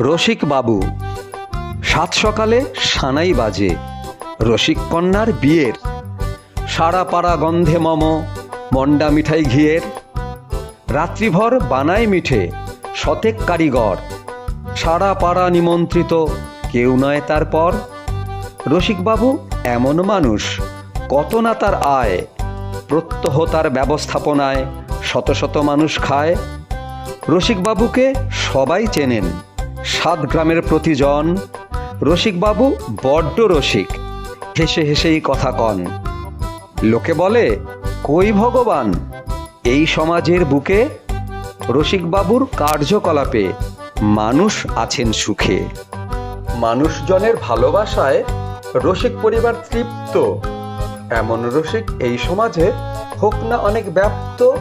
রসিক বাবু, সাত সকালে সানাই বাজে। রসিক কন্যার বিয়ের। সারা পাড়া গন্ধে মম, মন্ডা মিঠাই ঘিয়ের। রাত্রিভর বানায় মিঠে শতেক কারিগর। সারা পাড়া নিমন্ত্রিত, কেউ নয় তারপর রসিকবাবু এমন মানুষ, কত না তার আয়। প্রত্যহ তার ব্যবস্থাপনায় শত শত মানুষ খায়। রসিকবাবুকে সবাই চেনেন। সাত গ্রামের প্রতিজন রসিকবাবু বড্ড রসিক। হেসে হেসেই কথা কন। লোকে বলে, কই ভগবান, এই সমাজের বুকে রসিকবাবুর কার্যকলাপে মানুষ আছেন সুখে। মানুষজনের ভালোবাসায় রসিক পরিবার তৃপ্ত। এমন রসিক এই সমাজে হোক না অনেক ব্যাপ্ত